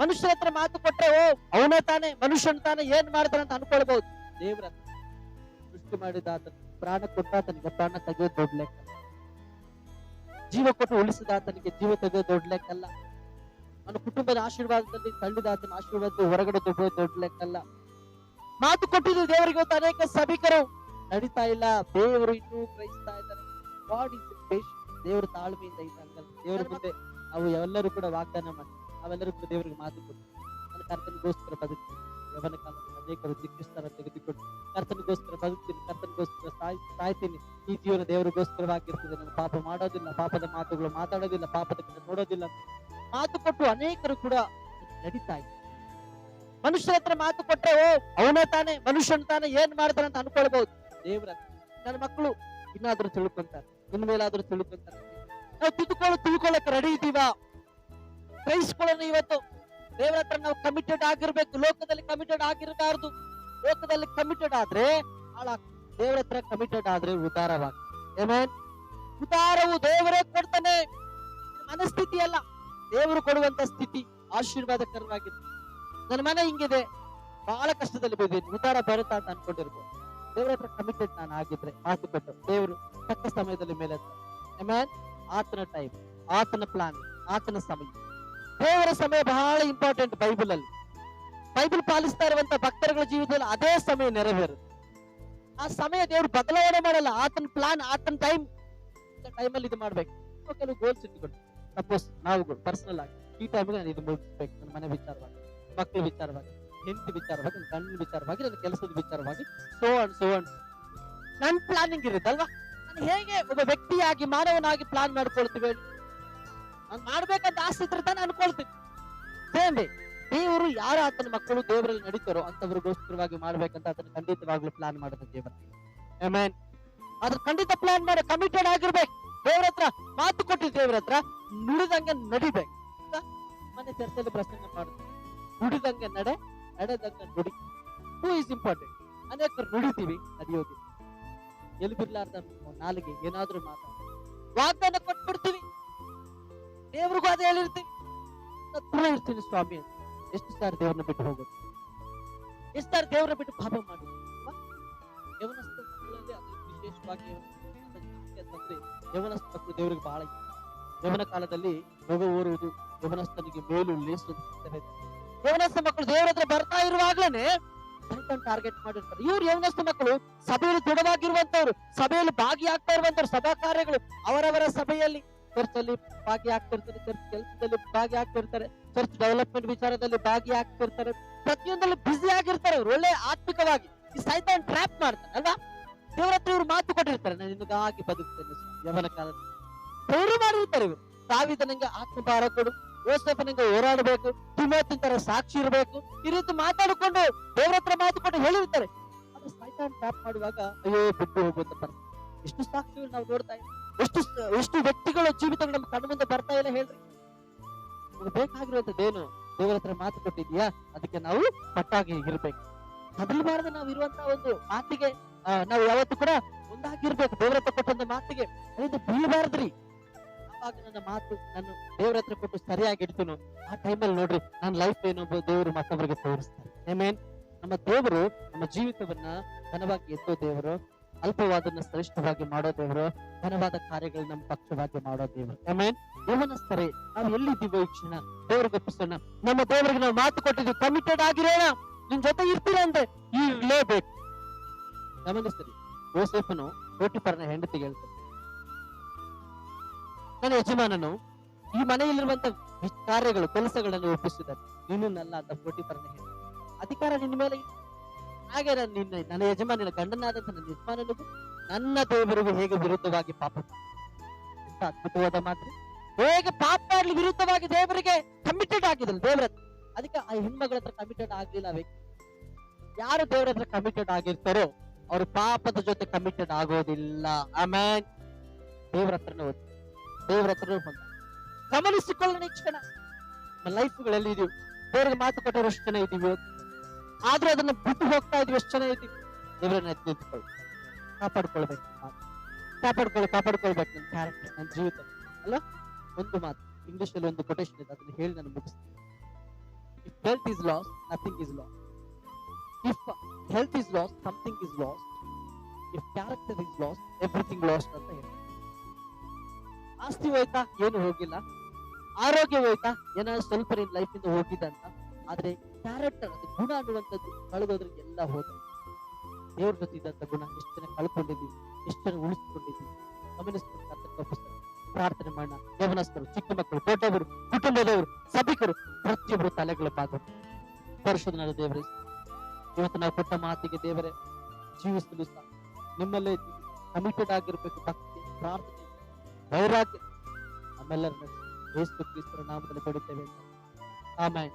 ಮನುಷ್ಯರ ಹತ್ರ ಮಾತು ಕೊಟ್ರೆ, ಓ, ಅವನೇ ತಾನೆ, ಮನುಷ್ಯನ ತಾನೆ, ಏನ್ ಮಾಡ್ತಾನೆ ಅಂತ ಅನ್ಕೊಳ್ಬಹುದು. ದೇವ್ರ ಸೃಷ್ಟಿ ಮಾಡಿದ ಪ್ರಾಣ ಕೊಟ್ಟ ಆತನಿಗೆ ಪ್ರಾಣ ತೆಗೆಯೋದು ದೊಡ್ಡ ಲೆಕ್ಕ. ಜೀವ ಕೊಟ್ಟು ಉಳಿಸಿದ ಆತನಿಗೆ ಜೀವ ತೆಗೆಯೋದು ದೊಡ್ಡ ಲೆಕ್ಕಲ್ಲ ನನ್ನ ಕುಟುಂಬದ ಆಶೀರ್ವಾದದಲ್ಲಿ ತಳ್ಳಿದ ಆತನ ಆಶೀರ್ವಾದ ಹೊರಗಡೆ ದುಡ್ಡು ದೊಡ್ಡ ಲೆಕ್ಕಲ್ಲ ಮಾತು ಕೊಟ್ಟಿದ್ದು ದೇವರಿಗೆ ಇವತ್ತು ಅನೇಕ ಸಭಿಕರು ನಡೀತಾ ಇಲ್ಲ. ದೇವರು ಇನ್ನೂ ಗ್ರಹಿಸ್ತಾ ಇದ್ದಾರೆ. ಗಾಡ್ ಇಸ್ ದೇವರು ತಾಳ್ಮೆಯಿಂದ ಇದ್ದಂಗಲ್ಲ ದೇವರ ಮುಂದೆ ನಾವು ಎಲ್ಲರೂ ಕೂಡ ವಾಗ್ದಾನ ಮಾಡಿ ನಾವೆಲ್ಲರೂ ಕೂಡ ದೇವರಿಗೆ ಮಾತು ಕೊಟ್ಟು ನನ್ನ ಕರ್ತನಿಗೋಸ್ಕರ ಬದುಕ್ತೀನಿ ಯವನ ಕಾಲದಲ್ಲಿ ಅನೇಕರು ದಿಕ್ಕಿಸ್ತಾರ ತೆಗೆದುಕೊಂಡು ಕರ್ತನಿಗೋಸ್ಕರ ಬದುಕ್ತೀನಿ ಕರ್ತನಿಗೋಸ್ಕರ ಸಾಯ್, ಸಾಯ್ತೀನಿ. ಈ ಜೀವನ ದೇವರಿಗೋಸ್ಕರವಾಗಿರ್ತದೆ. ನನ್ನ ಪಾಪ ಮಾಡೋದಿಲ್ಲ, ಪಾಪದ ಮಾತುಗಳು ಮಾತಾಡೋದಿಲ್ಲ, ಪಾಪದ ಕಡೆ ನೋಡೋದಿಲ್ಲ ಮಾತು ಕೊಟ್ಟು ಅನೇಕರು ಕೂಡ ನಡೀತಾ ಇದೆ ಮನುಷ್ಯರ ಹತ್ರ ಮಾತು ಕೊಟ್ಟರೆ ಓ, ಅವನೇ ತಾನೆ, ಮನುಷ್ಯನ ತಾನೆ, ಏನ್ ಮಾಡ್ತಾನೆ ಅಂತ ಅನ್ಕೊಳ್ಬಹುದು. ದೇವ್ರ. ನನ್ನ ಮಕ್ಕಳು ಇನ್ನಾದ್ರೂ ತಿಳ್ಕೊಂತಾರೆ, ಇನ್ಮೇಲಾದ್ರೂ ತಿಳ್ಕೊಂತಾರೆ. ನಾವು ತಿಳ್ಕೊಳ್ಳೋ ತಿಳ್ಕೊಳ್ಳಕ್ಕೆ ರೆಡಿ ಇದೀವಾ? ಗ್ರಹಿಸ್ಕೊಳ್ಳೋಣ ಇವತ್ತು ದೇವರ ಹತ್ರ ನಾವು ಕಮಿಟೆಡ್ ಆಗಿರ್ಬೇಕು. ಲೋಕದಲ್ಲಿ ಕಮಿಟೆಡ್ ಆಗಿರಬಾರ್ದು. ಲೋಕದಲ್ಲಿ ಕಮಿಟೆಡ್ ಆದ್ರೆ ದೇವರ ಹತ್ರ ಕಮಿಟೆಡ್ ಆದ್ರೆ ಉದಾರವಾಗಿ. ಉದಾರವು ದೇವರೇ ಕೊಡ್ತಾನೆ. ಮನಸ್ಥಿತಿ ಅಲ್ಲ ದೇವರು ಕೊಡುವಂತ ಸ್ಥಿತಿ ಆಶೀರ್ವಾದಕರವಾಗಿದೆ. ನನ್ನ ಮನೆ ಹಿಂಗಿದೆ. ಬಹಳ ಕಷ್ಟದಲ್ಲಿ ಬಿದ್ದೀನಿ ಉದಾರ ಬರುತ್ತಾ ಅಂತ ಅನ್ಕೊಂಡಿರ್ಬೋದು. ದೇವರ ಹತ್ರ ಕಮಿಟೆಡ್ ನಾನು ಆಗಿದ್ರೆ ಕೊಟ್ಟು ದೇವರು ತಕ್ಕ ಸಮಯದಲ್ಲಿ ಮೇಲೆ ಆತನ ಟೈಮ್ ಆತನ ಪ್ಲಾನ್ ಆತನ ಸಮಯ. ದೇವರ ಸಮಯ ಬಹಳ ಇಂಪಾರ್ಟೆಂಟ್ ಬೈಬಲ್ ಅಲ್ಲಿ. ಬೈಬಲ್ ಪಾಲಿಸ್ತಾ ಇರುವಂತ ಭಕ್ತರುಗಳ ಜೀವಿತದಲ್ಲಿ ಅದೇ ಸಮಯ ನೆರವೇರುತ್ತೆ. ಆ ಸಮಯ ದೇವರು ಬದಲಾವಣೆ ಮಾಡಲ್ಲ. ಆತನ ಪ್ಲಾನ್ ಆತನ ಟೈಮ್ ಟೈಮಲ್ಲಿ ಇದು ಮಾಡ್ಬೇಕು. ಕೆಲವು ಗೋಲ್ಸ್ ಇಟ್ಕೊಂಡು. ಸಪೋಸ್ ನಾವು ಪರ್ಸನಲ್ ಆಗಿ ಈ ಟೈಮ್ಗೆ ನಾನು ಇದು ಮುಗಿಸ್ಬೇಕು. ನನ್ನ ಮನೆ ವಿಚಾರವಾಗಿ ಮಕ್ಕಳ ವಿಚಾರವಾಗಿ, ಹೆಂಡತಿ ವಿಚಾರವಾಗಿ, ನನ್ನ ಗಂಡನ ವಿಚಾರವಾಗಿ, ನನ್ನ ಕೆಲಸದ ವಿಚಾರವಾಗಿ ಸೋ ಅಂಡ್ ಸೋ ಅಂಡ್ ನನ್ ಪ್ಲಾನಿಂಗ್ ಇರುತ್ತಲ್ವಾ? ನಾನು ಹೇಗೆ ಒಬ್ಬ ವ್ಯಕ್ತಿಯಾಗಿ, ಮಾನವನಾಗಿ ಪ್ಲಾನ್ ಮಾಡ್ಕೊಳ್ತೀವಿ ನಾನು ಮಾಡ್ಬೇಕಂತ ಆಸೆ ಇದ್ರೆ ತಾನೇ ಅನ್ಕೊಳ್ತೀನಿ. ಸೇಮ್ ದೇವರು ಯಾರು ಆತನ ಮಕ್ಕಳು ದೇವರಲ್ಲಿ ನಡೀತಾರೋ ಅಂತವ್ರಿಗೋಸ್ಕರವಾಗಿ ಮಾಡ್ಬೇಕಂತ ಅದನ್ನ ಖಂಡಿತವಾಗ್ಲೂ ಪ್ಲಾನ್ ಮಾಡೋದು ದೇವರ ಆಮೇನ್ ಅದ್ರ ಖಂಡಿತ ಪ್ಲಾನ್ ಮಾಡಿ ಕಮಿಟೆಡ್ ಆಗಿರ್ಬೇಕು. ದೇವ್ರ ಹತ್ರ ಮಾತು ಕೊಟ್ಟಿದ್ದು ದೇವ್ರ ಹತ್ರ ನುಡಿದಂಗೆ ನಡಿಬೇಕು. ಮನೆ ಚರ್ಚೆಯಲ್ಲಿ ಪ್ರಸಂಗ ಮಾಡುದು ನುಡಿದಂಗೆ ನಡೆ, ನಡೆದಂಗೆ ನುಡಿ. ಹೂ ಇಸ್ ಇಂಪಾರ್ಟೆಂಟ್ ಅನೇಕರು ನುಡಿತೀವಿ ನಡೆಯೋದು ಎಲ್ಲಿ ಬಿರ್ಲಾರ್ದ ನಾಲಿಗೆ? ಏನಾದ್ರೂ ಮಾತಾಡ. ವಾಗ್ದಾನ ಕೊಟ್ಬಿಡ್ತೀವಿ. ದೇವ್ರಿಗೂ ಅದೇ ಹೇಳಿರ್ತೀನಿ ಹತ್ರ ಇರ್ತೀನಿ ಸ್ವಾಮಿ. ಎಷ್ಟು ಸಾರಿ ದೇವ್ರನ್ನ ಬಿಟ್ಟು ಹೋಗೋದು? ಎಷ್ಟು ಸಾರಿ ದೇವ್ರನ್ನ ಬಿಟ್ಟು ಪಾಪ ಮಾಡೋದು? ಅಲ್ವಾ? ಯೌವನಸ್ಥ ಮಕ್ಕಳಲ್ಲಿ ಅದು ದೇವರಿಗೆ ಬಹಳ ಯವನ ಕಾಲದಲ್ಲಿ ಮಗು ಓರುವುದು ಯೌವನಸ್ಥನಿಗೆ ಮೇಲು ಲೇಸು ಯೌವನಸ್ಥ ಮಕ್ಕಳು ದೇವರ ಹತ್ರ ಬರ್ತಾ ಇರುವಾಗ್ಲೇನೆ ಟಾರ್ಗೆಟ್ ಮಾಡಿರ್ತಾರೆ. ಇವ್ರು ಯೌವನಸ್ಥ ಮಕ್ಕಳು ಸಭೆಯಲ್ಲಿ ದೃಢವಾಗಿರುವಂತವ್ರು ಸಭೆಯಲ್ಲಿ ಭಾಗಿಯಾಗ್ತಾ ಇರುವಂತವ್ರು ಸಭಾ ಕಾರ್ಯಗಳು ಅವರವರ ಸಭೆಯಲ್ಲಿ ಚರ್ಚಲ್ಲಿ ಭಾಗಿಯಾಗ್ತಿರ್ತಾರೆ ಚರ್ಚ್ ಕೆಲಸದಲ್ಲಿ ಭಾಗಿಯಾಗ್ತಿರ್ತಾರೆ ಚರ್ಚ್ ಡೆವಲಪ್ಮೆಂಟ್ ವಿಚಾರದಲ್ಲಿ ಭಾಗಿಯಾಗ್ತಿರ್ತಾರೆ ಪ್ರತಿಯೊಂದರಲ್ಲಿ ಬ್ಯುಸಿ ಆಗಿರ್ತಾರೆ ಅವ್ರು, ಒಳ್ಳೆ ಆತ್ಮಿಕವಾಗಿ. ಈ ಸೈತಾನ್ ಟ್ರ್ಯಾಪ್ ಮಾಡ್ತಾರೆ ಅಲ್ವಾ? ದೇವರತ್ರ ಇವ್ರು ಮಾತು ಕೊಟ್ಟಿರ್ತಾರೆ, ನಾನು ನಿನಗಾಗಿ ಬದುಕ್ತೇನೆ ಯವನ ಕಾಲದಲ್ಲಿ. ಪ್ರೇರು ಮಾಡಿರ್ತಾರೆ ಇವರು. ತಾವಿದನಿಗೆ ಆತ್ಮಭಾರ ಕೊಡು ಯೋಸೇಫನಿಗೆ ಹೋರಾಡಬೇಕು ತಿಮ್ಮತ್ತಿನ ತರ ಸಾಕ್ಷಿ ಇರಬೇಕು, ಈ ರೀತಿ ಮಾತಾಡಿಕೊಂಡು ದೇವರತ್ರ ಮಾತು ಕೊಟ್ಟು ಹೇಳಿರ್ತಾರೆ. ಅದು ಸೈತಾನ್ ಟ್ರ್ಯಾಪ್ ಮಾಡುವಾಗ, ಅಯ್ಯೋ, ಬಿಟ್ಟು ಹೋಗುವಂತ ಎಷ್ಟು ಸಾಕ್ಷಿಗಳು ನಾವು ನೋಡ್ತಾ ಇದ್ದೀವಿ. ಎಷ್ಟು ಸ- ಜೀವಿತಗಳು ನಮ್ಮ ಕಣ್ಣು ಮುಂದೆ ಬರ್ತಾ ಇಲ್ಲ ಹೇಳ್ರಿ. ಬೇಕಾಗಿರುವಂತದ್ದೇನು ದೇವರ ಹತ್ರ ಮಾತು ಕೊಟ್ಟಿದ್ಯಾ ಅದಕ್ಕೆ ನಾವು ಪಟ್ಟಾಗಿ ಇರ್ಬೇಕು. ಕದಲ್ಬಾರ್ದು ನಾವು ಇರುವಂತ ಒಂದು ಮಾತಿಗೆ ನಾವು ಯಾವತ್ತೂ ಕೂಡ ಒಂದಾಗಿರ್ಬೇಕು ದೇವರ ಹತ್ರ ಕೊಟ್ಟಂತ ಮಾತಿಗೆ. ಅದರಿಂದ ಬೀಳಬಾರ್ದ್ರಿ. ಆವಾಗ ನನ್ನ ಮಾತು ನಾನು ದೇವರ ಹತ್ರ ಕೊಟ್ಟು ಸರಿಯಾಗಿ ಇಡ್ತೀನಿ. ಆ ಟೈಮಲ್ಲಿ ನೋಡ್ರಿ, ನನ್ನ ಲೈಫ್ ಏನು ದೇವರು ಮತ್ತೊಬ್ಬರಿಗೆ ತೋರಿಸ್ತಾರೆ. ಆಮೇನ್ ನಮ್ಮ ದೇವರು ನಮ್ಮ ಜೀವಿತವನ್ನ ಘನವಾಗಿ ಎತ್ತೋ ದೇವರು. ಅಲ್ಪವಾದನ್ನ ಶ್ರೇಷ್ಠವಾಗಿ ಮಾಡೋ ದೇವರು, ಘನವಾದ ಕಾರ್ಯಗಳು ನಮ್ಮ ಪಕ್ಷವಾಗಿ ಮಾಡೋ ದೇವರು. ಆಮೇನ್ ಯಮನಸ್ತರೇ ನಾವು ಎಲ್ಲಿದ್ದೀವೋ ಈ ಕ್ಷಣ? ದೇವ್ರಿಗೆ ಒಪ್ಪಿಸೋಣ. ನಮ್ಮ ದೇವರಿಗೆ ನಾವು ಮಾತು ಕೊಟ್ಟಿದ್ವಿ ಕಮಿಟೆಡ್ ಆಗಿರೋಣ. ನಿನ್ ಜೊತೆ ಇರ್ತೀರ ಅಂದ್ರೆ ಇರ್ಲೇಬೇಕು. ಗಮನಿಸ್ತೀರಿ ಯೋಸೆಫನು ಪೋಟಿಪರನ ಹೆಂಡತಿ ಹೇಳ್ತಾನೆ. ನನ್ನ ಯಜಮಾನನು ಈ ಮನೆಯಲ್ಲಿರುವಂತ ಕಾರ್ಯಗಳು, ಕೆಲಸಗಳನ್ನು ಒಪ್ಪಿಸಿದ್ದಾರೆ ನೀನಲ್ಲ ಅಂತ ಪೋಟಿಪರನ ಹೇಳ್ತಾರೆ ಅಧಿಕಾರ ನಿನ್ನ ಮೇಲೆ. ಹಾಗೆ ನಾನು ನಿನ್ನ, ನನ್ನ ಯಜಮಾನಿನ ಗಂಡನಾದಂತ ನನ್ನ ಯಜಮಾನನಿಗೂ ನನ್ನ ದೇವರಿಗೂ ಹೇಗೆ ವಿರುದ್ಧವಾಗಿ ಪಾಪ ಅದ್ಭುತವಾದ ಮಾತು. ಹೇಗೆ ಪಾಪ ಮಾಡ್ಲಿ ವಿರುದ್ಧವಾಗಿ ದೇವರಿಗೆ ಕಮಿಟೆಡ್ ಆಗಿದ್ರು ದೇವರ ಅದಕ್ಕೆ ಆ ಹೆಣ್ಮಗಳ ಹತ್ರ ಕಮಿಟೆಡ್ ಆಗ್ಲಿಲ್ಲ ವ್ಯಕ್ತಿ. ಯಾರು ದೇವರ ಹತ್ರ ಕಮಿಟೆಡ್ ಆಗಿರ್ತಾರೋ ಅವರು ಪಾಪದ ಜೊತೆ ಕಮಿಟೆಡ್ ಆಗೋದಿಲ್ಲ. ಆಮೇನ್ ದೇವರ ಹತ್ರನೇ ಹೋಗಿ ದೇವರ ಹತ್ರನೇ ಹೊಂದ ಗಮನಿಸಿಕೊಳ್ಳೋಣ ಕ್ಷಣ. ನಮ್ಮ ಲೈಫ್ಗಳಲ್ಲಿ ಇದೀವಿ ಮಾತು ಕೊಟ್ಟರು ಜನ ಇದೀವಿ. ಆದ್ರೂ ಅದನ್ನ ಬಿಟ್ಟು ಹೋಗ್ತಾ ಇದ್ವಿ, ಎಷ್ಟು ಜನ ಐತಿ ದೇವರನ್ನ ನಿಂತ್ಕೊಳ್ಳಿ. ಕಾಪಾಡ್ಕೊಳ್ಬೇಕು. ಕಾಪಾಡ್ಕೊಳ್ಳಿ, ಕಾಪಾಡ್ಕೊಳ್ಬೇಕು ನನ್ನ ಕ್ಯಾರೆಕ್ಟರ್ ನನ್ನ ಜೀವಿತ. ಅಲ್ಲ? ಒಂದು ಮಾತು. ಇಂಗ್ಲಿಷ್ ಅಲ್ಲಿ ಒಂದು ಕೊಟೇಶನ್ ಇದೆ, ಅದನ್ನ ಹೇಳಿ ನಾನು ಮುಗಿಸ್ತೀನಿ. If health is lost nothing is lost if health is lost something is lost if character is lost everything lost ಅಂತ ಹೇಳಿ. ಆಸ್ತಿ ಹೋಯ್ತಾ? ಏನು ಹೋಗಿಲ್ಲ. ಆರೋಗ್ಯ ಹೋಯ್ತಾ? ಏನಾದ್ರು ಸ್ವಲ್ಪ ಲೈಫ್ ಇಂದ ಹೋಗಿದೆ ಅಂತ? ಆದ್ರೆ ಕ್ಯಾರೆಕ್ಟರ್ ಅದು ಗುಣ ಅನ್ನುವಂಥದ್ದು ಕಳೆದೋದ್ರೆ ಎಲ್ಲ ಹೋದ್ರೆ ದೇವ್ರ ಜೊತೆ ಇದ್ದಂತ ಗುಣ, ಎಷ್ಟು ಜನ ಕಳ್ಕೊಂಡಿದ್ದೀವಿ ಎಷ್ಟು ಜನ ಉಳಿಸ್ಕೊಂಡಿದ್ದೀವಿ ಗಮನಿಸ್ಕೊಂಡು ಪ್ರಾರ್ಥನೆ ಮಾಡೋಣ. ದೇವನಸ್ಥರು ಚಿಕ್ಕ ಮಕ್ಕಳು, ದೊಡ್ಡವರು, ಕುಟುಂಬದವರು, ಸಭಿಕರು, ಪ್ರತಿಯೊಬ್ಬರು ತಲೆಗಳ ಪಾತ್ರ ಪರಿಶೋಧನೆ ದೇವರೇ, ಇವತ್ತು ನಾವು ಕೊಟ್ಟ ಮಾತಿಗೆ ದೇವರೇ, ಜೀವಿಸಲು ಸಹ ನಿಮ್ಮಲ್ಲೇ ಕಮಿಟೆಡ್ ಆಗಿರ್ಬೇಕು ಭಕ್ತಿ, ಪ್ರಾರ್ಥನೆ, ವೈರಾಗ್ಯ. ನಮ್ಮೆಲ್ಲರನ್ನ ಕ್ರಿಸ್ತರ ನಾಮದಲ್ಲಿ ಕೊಡುತ್ತೇವೆ ಆಮೇಲೆ